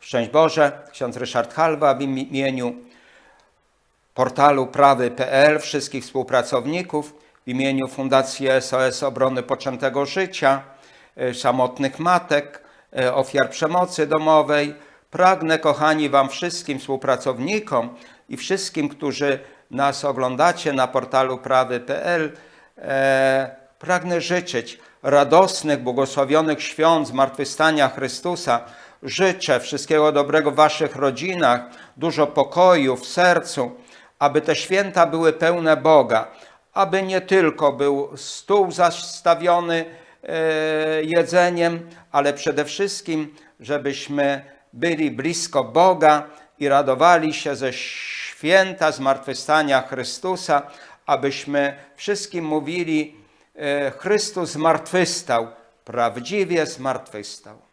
Szczęść Boże, ksiądz Ryszard Halwa w imieniu portalu prawy.pl, wszystkich współpracowników, w imieniu Fundacji SOS Obrony Poczętego Życia, e, samotnych matek, e, ofiar przemocy domowej. Pragnę, kochani, Wam wszystkim współpracownikom i wszystkim, którzy nas oglądacie na portalu prawy.pl, e, pragnę życzyć radosnych, błogosławionych świąt zmartwychwstania Chrystusa. Życzę wszystkiego dobrego w Waszych rodzinach, dużo pokoju w sercu, aby te święta były pełne Boga, aby nie tylko był stół zastawiony e, jedzeniem, ale przede wszystkim, żebyśmy byli blisko Boga i radowali się ze święta zmartwychwstania Chrystusa, abyśmy wszystkim mówili, Chrystus zmartwychwstał, prawdziwie zmartwychwstał.